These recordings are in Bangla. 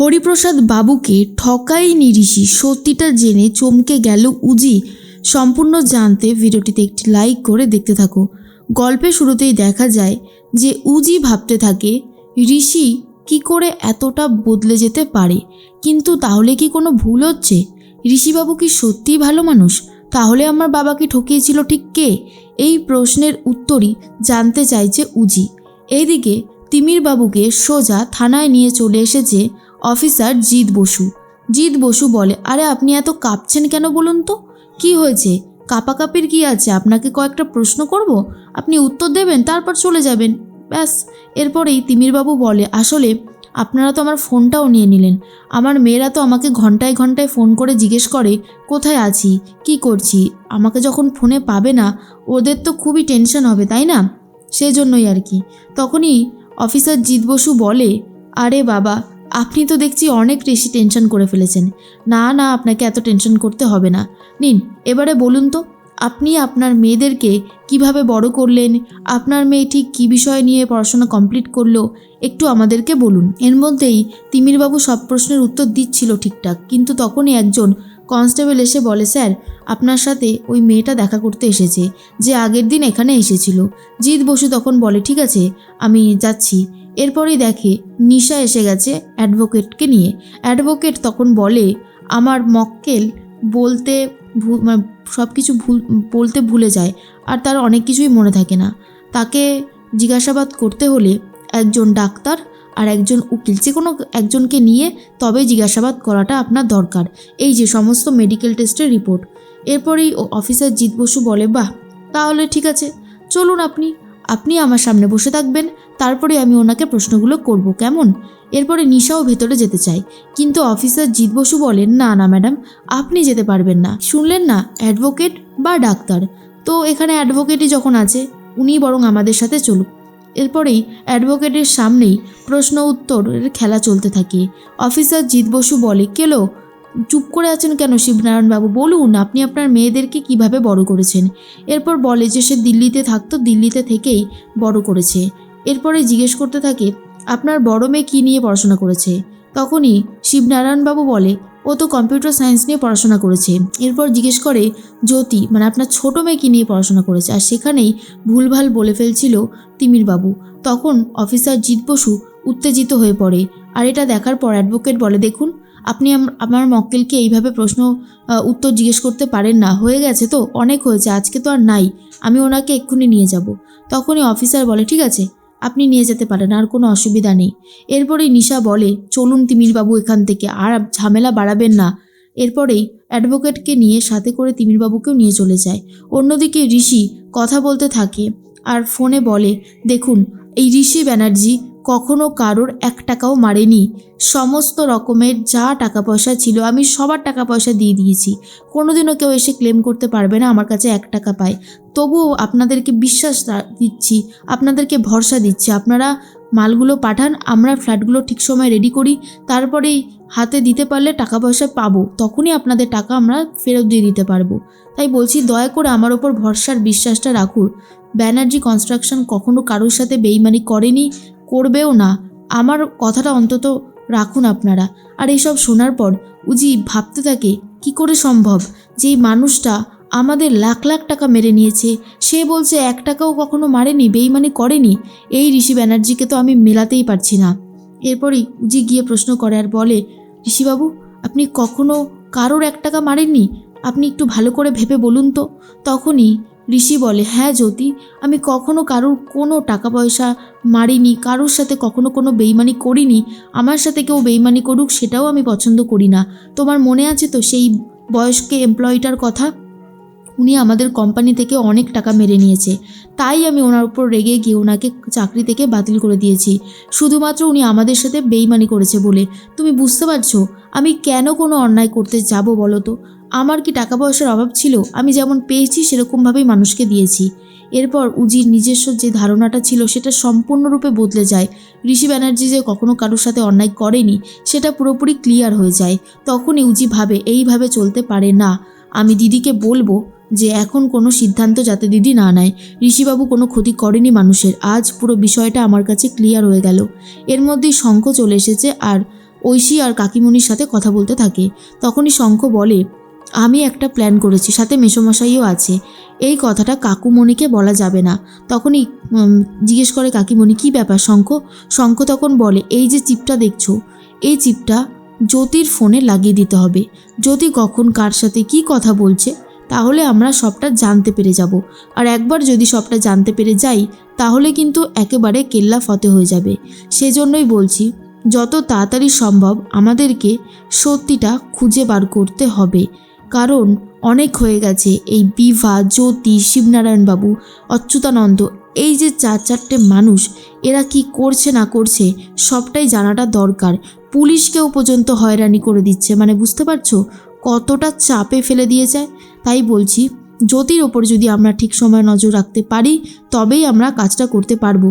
হরিপ্রসাদ বাবুকে ঠকাইনি ঋষি। সত্যিটা জেনে চমকে গেল উজি। সম্পূর্ণ জানতে ভিডিওটিতে একটি লাইক করে দেখতে থাকো। গল্পের শুরুতেই দেখা যায় যে উজি ভাবতে থাকে, ঋষি, কি করে এতটা বদলে যেতে পারে? কিন্তু তাহলে কি কোনো ভুল হচ্ছে? ঋষিবাবু কি সত্যিই ভালো মানুষ? তাহলে আমার বাবাকে ঠকিয়েছিল ঠিক কে? এই প্রশ্নের উত্তরই জানতে চাইছে উজি। এইদিকে তিমির বাবুকে সোজা থানায় নিয়ে চলে এসেছে অফিসার জিৎ বসু। জিৎ বসু বলে, আরে, আপনি এত কাঁপছেন কেন বলুন তো? কি হয়েছে? কাপাকাপির কি আছে? আপনাকে কয়েকটা প্রশ্ন করব? আপনি উত্তর দেবেন, তারপর চলে যাবেন। ব্যাস, এরপরেই তিমিরবাবু বলে, আসলে আপনারা তো আমার ফোনটাও নিয়ে নিলেন। আমার মেয়েরা তো আমাকে ঘন্টায় ঘন্টায় ফোন করে জিজ্ঞেস করে, কোথায় আছি? কি করছি? আমাকে যখন ফোনে পাবে না, ওদের তো খুবই টেনশন হবে, তাই না? সেই জন্যই আর কি। তখনই অফিসার জিৎ বসু বলে, আরে বাবা আপনি তো দেখছি অনেক বেশি টেনশন করে ফেলেছেন। না না, আপনাকে এত টেনশন করতে হবে না। নিন, এবারে বলুন তো, আপনি আপনার মেয়েদেরকে কীভাবে বড় করলেন? আপনার মেয়ে ঠিক কী বিষয় নিয়ে পড়াশোনা কমপ্লিট করল? একটু আমাদেরকে বলুন। এর মধ্যেই তিমিরবাবু সব প্রশ্নের উত্তর দিচ্ছিল ঠিকঠাক, কিন্তু তখনই একজন কনস্টেবল এসে বলে, স্যার, আপনার সাথে ওই মেয়েটা দেখা করতে এসেছে, যে আগের দিন এখানে এসেছিল। জিৎ বসু তখন বলে, ঠিক আছে, আমি যাচ্ছি। এরপরেই দেখে নিশা এসে গেছে অ্যাডভোকেটকে নিয়ে। অ্যাডভোকেট তখন বলে, আমার মক্কেল বলতে মানে সব কিছু ভুল, বলতে ভুলে যায় আর তার অনেক কিছুই মনে থাকে না। তাকে জিজ্ঞাসাবাদ করতে হলে একজন ডাক্তার আর একজন উকিল, যে কোনো একজনকে নিয়ে তবে জিজ্ঞাসাবাদ করাটা আপনার দরকার। এই যে সমস্ত মেডিকেল টেস্টের রিপোর্ট। এরপরেই অফিসার জিৎ বসু বলে, বাহ, তাহলে ঠিক আছে। চলুন আপনি আপনি আমার সামনে বসে থাকবেন, তারপরে আমি ওনাকে প্রশ্নগুলো করব, কেমন? এরপরে নিশাও ভেতরে যেতে চায়, কিন্তু অফিসার জিৎ বসু বলেন, না না, ম্যাডাম, আপনি যেতে পারবেন না। শুনলেন না, অ্যাডভোকেট বা ডাক্তার? তো এখানে অ্যাডভোকেটই যখন আছে উনি বরং আমাদের সাথে চলুক। এরপরেই অ্যাডভোকেটের সামনেই প্রশ্ন উত্তরের খেলা চলতে থাকে। অফিসার জিৎ বসু বলে কেলো চুপ করে আছেন কেন শিবনারায়ণবাবু বলুন, আপনি আপনার মেয়েদেরকে কীভাবে বড় করেছেন? এরপর বলে যে সে দিল্লিতে থাকতো, দিল্লিতে থেকেই বড় করেছে। এরপরে জিজ্ঞেস করতে থাকে, আপনার বড় মেয়ে কী নিয়ে পড়াশোনা করেছে? তখনই শিবনারায়ণবাবু বলে, ও তো কম্পিউটার সায়েন্স নিয়ে পড়াশোনা করেছে। এরপর জিজ্ঞেস করে, জ্যোতি মানে আপনার ছোট মেয়ে কী নিয়ে পড়াশোনা করেছে? আর সেখানেই ভুলভাল বলে ফেলছিল তিমিরবাবু তখন অফিসার জিৎ বসু উত্তেজিত হয়ে পড়ে। আর এটা দেখার পর অ্যাডভোকেট বলে, দেখুন আপনি আমার মক্কেলকে এইভাবে প্রশ্ন উত্তর জিজ্ঞেস করতে পারেন না। হয়ে গেছে তো? অনেক হয়েছে, আজকে তো আর নাই। আমি ওনাকে এক্ষুনি নিয়ে যাব। তখনই অফিসার বলে, ঠিক আছে, আপনি নিয়ে যেতে পারেন, আর কোনো অসুবিধা নেই। এরপরেই নিশা বলে, চলুন তিমিরবাবু এখান থেকে, আর ঝামেলা বাড়াবেন না। এরপরেই অ্যাডভোকেটকে নিয়ে সাথে করে তিমিরবাবুকেও নিয়ে চলে যায়। অন্যদিকে ঋষি কথা বলতে থাকে আর ফোনে বলে, দেখুন, এই ঋষি ব্যানার্জি কখনো কারোর এক টাকাও মারেনি। সমস্ত রকমের যা টাকা পয়সা ছিল আমি সবার টাকা পয়সা দিয়ে দিয়েছি। কোনোদিনও কেউ এসে ক্লেম করতে পারবে না, আমার কাছে এক টাকা পায়। তবুও আপনাদেরকে বিশ্বাস দিচ্ছি, আপনাদেরকে ভরসা দিচ্ছি। আপনারা মালগুলো পাঠান, আমরা ফ্ল্যাটগুলো ঠিক সময় রেডি করি। তারপরেই হাতে দিতে পারলে টাকা পয়সা পাবো। তখনই আপনাদের টাকা আমরা ফেরত দিয়ে দিতে পারব। তাই বলছি, দয়া করে আমার ওপর ভরসার বিশ্বাসটা রাখুন। ব্যানার্জি কনস্ট্রাকশন কখনো কারোর সাথে বেইমানি করেনি। করবেও না। আমার কথাটা অন্তত রাখুন আপনারা। আর এইসব শোনার পর উজি ভাবতে থাকে, কি করে সম্ভব? যে মানুষটা আমাদের লাখ লাখ টাকা মেরে নিয়েছে, সে বলছে এক টাকাও কখনো মারেনি, বেইমানি করেনি। এই ঋষি ব্যানার্জিকে তো আমি মেলাতেই পারছি না। এরপরই উজি গিয়ে প্রশ্ন করে আর বলে, ঋষিবাবু, আপনি কখনো কারোর এক টাকা মারেননি? আপনি একটু ভালো করে ভেবে বলুন তো। তখনই ঋষি বলে হ্যাঁ জ্যোতি, আমি কখনো কারোর কোনো টাকা পয়সা মারিনি, কারোর সাথে কখনো কোনো বেইমানি করিনি, আমার সাথে কেউ বেইমানি করুক সেটাও আমি পছন্দ করি না। তোমার মনে আছে তো সেই বয়স্ক এমপ্লয়িটার কথা? উনি আমাদের কোম্পানি থেকে অনেক টাকা মেরে নিয়েছে। তাই আমি ওনার উপর রেগে গিয়ে ওনাকে চাকরি থেকে বাতিল করে দিয়েছি। শুধুমাত্র উনি আমাদের সাথে বেইমানি করেছে বলে। তুমি বুঝতে পারছ? আমি কেন কোনো অন্যায় করতে যাব বলো তো? আমার কি টাকা পয়সার অভাব ছিল? আমি যেমন পেয়েছি, সেরকমভাবেই মানুষকে দিয়েছি। এরপর উজির নিজস্ব যে ধারণাটা ছিল, সেটা সম্পূর্ণরূপে বদলে যায়। ঋষি ব্যানার্জি যে কখনো কারোর সাথে অন্যায় করেনি, সেটা পুরোপুরি ক্লিয়ার হয়ে যায়। তখনই উজি ভাবে, এইভাবে চলতে পারে না। আমি দিদিকে বলব যে, এখন কোনো সিদ্ধান্ত যাতে দিদি না নেয়। ঋষিবাবু কোনো ক্ষতি করেনি মানুষের। আজ পুরো বিষয়টা আমার কাছে ক্লিয়ার হয়ে গেল। এর মধ্যেই শঙ্খ চলে এসেছে আর ঐশী আর কাকিমণির সাথে কথা বলতে থাকে। তখনই শঙ্খ বলে আমি একটা প্ল্যান করেছি, সাথে মেসোমশাইও আছে। এই কথাটা কাকুমণিকে বলা যাবে না। তখনই জিজ্ঞেস করে কাকিমণি, কী ব্যাপার শঙ্খ? শঙ্খ তখন বলে, এই যে চিপটা দেখছ, এই চিপটা জ্যোতির ফোনে লাগিয়ে দিতে হবে। জ্যোতি কখন কার সাথে কি কথা বলছে, তাহলে আমরা সবটা জানতে পেরে যাব। আর একবার যদি সবটা জানতে পেরে যাই, তাহলে কিন্তু একেবারে কেল্লা ফতে হয়ে যাবে। সেজন্যই বলছি, যত তাড়াতাড়ি সম্ভব আমাদেরকে সত্যিটা খুঁজে বার করতে হবে। কারণ অনেক হয়ে গেছে। এই বিভা, জ্যোতি, শিবনারায়ণবাবু, অচ্যুতানন্দ, এই যে চার চারটে মানুষ, এরা কি করছে না করছে, সবটাই জানাটা দরকার। পুলিশকেও পর্যন্ত হয়রানি করে দিচ্ছে মানে বুঝতে পারছ? কতটা চাপে ফেলে দিয়েছে। তাই বলছি, জ্যোতির ওপর যদি আমরা ঠিক সময় নজর রাখতে পারি, তবেই আমরা কাজটা করতে পারব।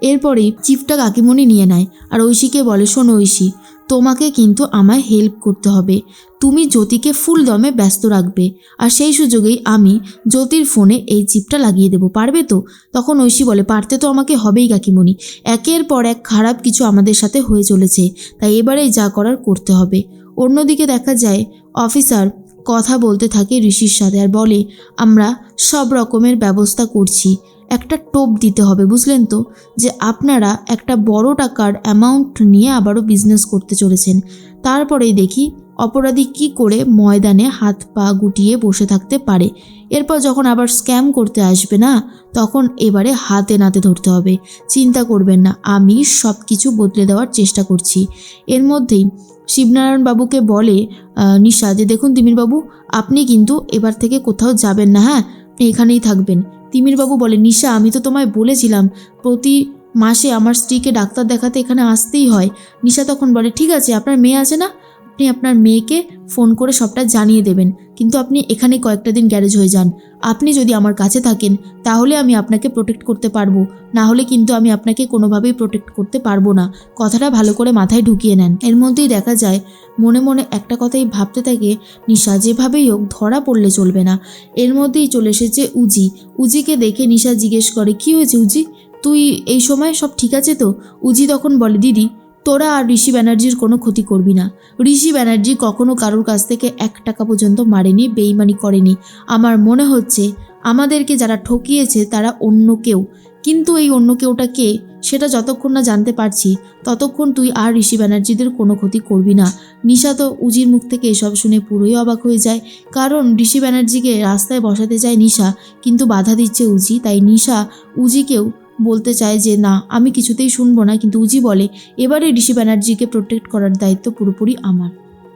এরপরে চিফটা কাকিমণি নিয়ে নেয়, আর ঐশীকে বলে, শোনো ঐশী তোমাকে কিন্তু আমায় হেল্প করতে হবে। তুমি জ্যোতিকে ফুল দমে ব্যস্ত রাখবে। আর সেই সুযোগেই আমি জ্যোতির ফোনে এই চিপটা লাগিয়ে দেবো। পারবে তো? তখন ঐশী বলে, পারতে তো আমাকে হবেই কাকিমণি। একের পর এক খারাপ কিছু আমাদের সাথে হয়ে চলেছে। তাই এবারে যা করার করতে হবে। অন্যদিকে দেখা যায় অফিসার কথা বলতে থাকে ঋষির সাথে আর বলে, আমরা সব রকমের ব্যবস্থা করছি। একটা টোপ দিতে হবে, বুঝলেন তো? যে আপনারা একটা বড় টাকার অ্যামাউন্ট নিয়ে আবারও বিজনেস করতে চলেছেন। তারপরেই দেখি অপরাধী কি করে ময়দানে হাত পা গুটিয়ে বসে থাকতে পারে। এরপর যখন আবার স্ক্যাম করতে আসবে না, তখন এবারে হাতে নাতে ধরতে হবে। চিন্তা করবেন না, আমি সব কিছু বদলে দেওয়ার চেষ্টা করছি। এর মধ্যেই শিবনারায়ণ বাবুকে বলে নিশা, যে দেখুন তিমির বাবু আপনি কিন্তু এবার থেকে কোথাও যাবেন না হ্যাঁ? আপনি এখানেই থাকবেন। তিমির বাবু বলে, নিশা, আমি তো তোমায় বলেছিলাম, প্রতি মাসে আমার স্ত্রীকে ডাক্তার দেখাতে এখানে আসতেই হয়। নিশা তখন বলে, ঠিক আছে, আপনার মেয়ে আছে না? আপনি আপনার মেয়েকে ফোন করে সবটা জানিয়ে দেবেন। কিন্তু আপনি এখানে কয়েকটা দিন গ্যারেজ হয়ে যান। আপনি যদি আমার কাছে থাকেন, তাহলে আমি আপনাকে প্রোটেক্ট করতে পারব। না হলে কিন্তু আমি আপনাকে কোনোভাবেই প্রোটেক্ট করতে পারব না। কথাটা ভালো করে মাথায় ঢুকিয়ে নেন। এর মধ্যেই দেখা যায়, মনে মনে একটা কথাই ভাবতে থাকে, নিশা যেভাবেই হোক ধরা পড়লে চলবে না। এর মধ্যেই চলে এসেছে উজি। উজিকে দেখে নিশা জিজ্ঞেস করে, কি হয়েছে উজি? তুই এই সময় সব ঠিক আছে তো? উজি তখন বলে, দিদি তোরা আর ঋষি ব্যানার্জির কোনো ক্ষতি করবি না। ঋষি ব্যানার্জি কখনো কারোর কাছ থেকে এক টাকা পর্যন্ত মারেনি, বেইমানি করেনি। আমার মনে হচ্ছে আমাদেরকে যারা ঠকিয়েছে তারা অন্য কেউ। কিন্তু এই অন্য কেউটা কে, সেটা যতক্ষণ না জানতে পারছি, ততক্ষণ তুই আর ঋষি ব্যানার্জিদের কোনো ক্ষতি করবি না। নিশা তো উজির মুখ থেকে এসব শুনে পুরোই অবাক হয়ে যায়। কারণ ঋষি ব্যানার্জিকে রাস্তায় বসাতে চায় নিশা, কিন্তু বাধা দিচ্ছে উজি, তাই নিশা উজিকেও বলতে চায় যে, না, আমি কিছুতেই শুনব না। কিন্তু উজি বলে, এবারে ঋষি ব্যানার্জিকে প্রোটেক্ট করার দায়িত্ব পুরোপুরি আমার।